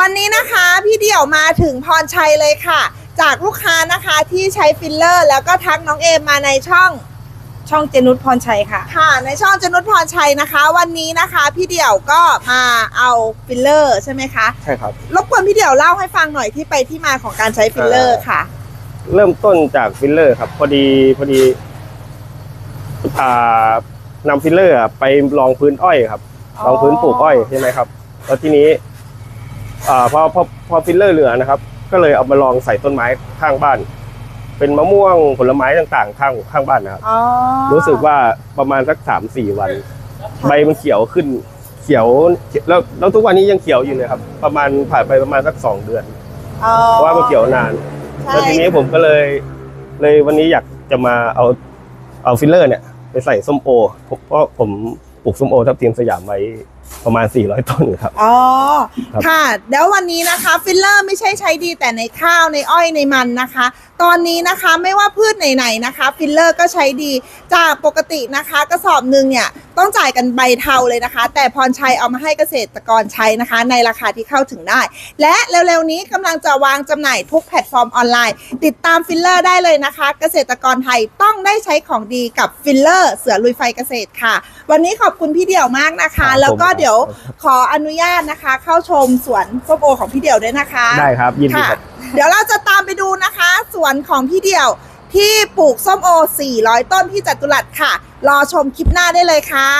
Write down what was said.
วันนี้นะคะพี่เดี่ยวมาถึงพรชัยเลยค่ะ จากลูกค้านะคะที่ใช้ฟิลเลอร์ แล้วก็ทักน้องเอมมาในช่องช่องเจนุชพรชัยค่ะ ค่ะ ในช่องจนุชพรชัยนะคะ วันนี้นะคะพี่เดี่ยวก็มาเอาฟิลเลอร์ใช่ไหมคะใช่ครับ รบกวนพี่เดี่ยวเล่าให้ฟังหน่อยที่ไปที่มาของการใช้ฟิลเลอร์ค่ะ เริ่มต้นจากฟิลเลอร์ครับ พอดีพอดีอ่านำฟิลเลอร์อะไปลองพื้นอ้อยครับอ๋อลองพื้นปลูกอ้อยใช่ไหมครับ แล้วทีนี้ อ่าพอพอพอฟิลเลอร์เหลือนะครับ ก็เลยเอามาลองใส่ต้นไม้ข้างบ้าน เป็นมะม่วงผลไม้ต่างๆ ข้างข้างบ้านนะครับอ๋อรู้สึกว่าประมาณสักสามสี่วัน ใบมันเขียวขึ้นเขียวแล้วแล้วทุกวันนี้ยังเขียวอยู่เลยครับ ประมาณผ่านไปประมาณสักสองเดือนอ๋อเพราะว่ามันเขียวนาน ใช่แล้วทีนี้ผมก็เลยเลยวันนี้อยากจะมาเอาเอาฟิลเลอร์เนี่ย ไปใส่ส้มโอผมเพราะผม ปลูกส้มโอทับทีมสยามไว้ประมาณ 400 ต้นครับ อ๋อ ครับ ค่ะเดี๋ยววันนี้นะคะฟิลเลอร์ไม่ใช่ใช้ดีแต่ในข้าวในอ้อยในมันนะคะ ตอนนี้นะคะไม่ว่าพืชไหนๆนะคะ ฟิลเลอร์ก็ใช้ดีจากปกตินะคะ กระสอบหนึ่งเนี่ย ต้องจ่ายกันใบเทาเลยนะคะ แต่พรชัยเอามาให้เกษตรกรใช้นะคะ ในราคาที่เข้าถึงได้ และเร็วๆนี้กำลังจะวางจำหน่ายทุกแพลตฟอร์มออนไลน์ ติดตามฟิลเลอร์ได้เลยนะคะ เกษตรกรไทยต้องได้ใช้ของดีกับฟิลเลอร์ เสือลุยไฟเกษตรค่ะ วันนี้ขอบคุณพี่เดี่ยวมากนะคะครับแล้วก็ผมเดี๋ยวขออนุญาตนะคะ เข้าชมสวนส้มโอของพี่เดี่ยวด้วยนะคะ ได้ครับยินดีค่ะครับเดี๋ยวเราจะตามไปดูนะคะ สวนของพี่เดี่ยว ที่ปลูกส้มโอ 400 ต้นที่จัตุรัสค่ะ รอชมคลิปหน้าได้เลยค่ะ